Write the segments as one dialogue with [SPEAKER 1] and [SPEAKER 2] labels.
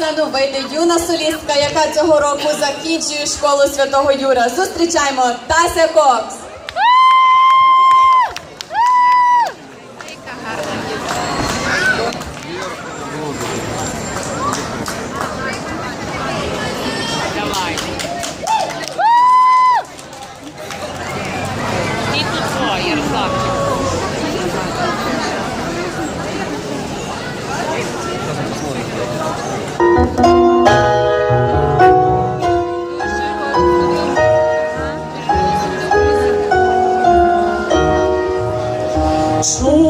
[SPEAKER 1] сцену вийде юна солістка, яка цього року закінчує школу святого Юра. Зустрічаємо Тася Кокс!
[SPEAKER 2] Давай.
[SPEAKER 3] sua.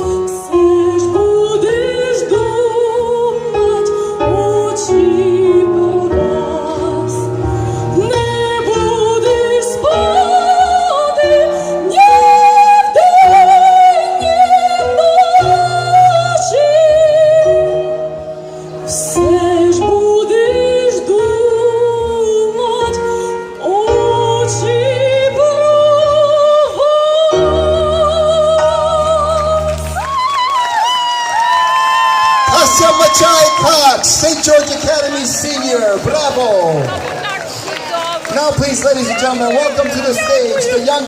[SPEAKER 3] Chai Cox, St. George Academy Senior. Bravo. Now, please, ladies and gentlemen, welcome to the stage the young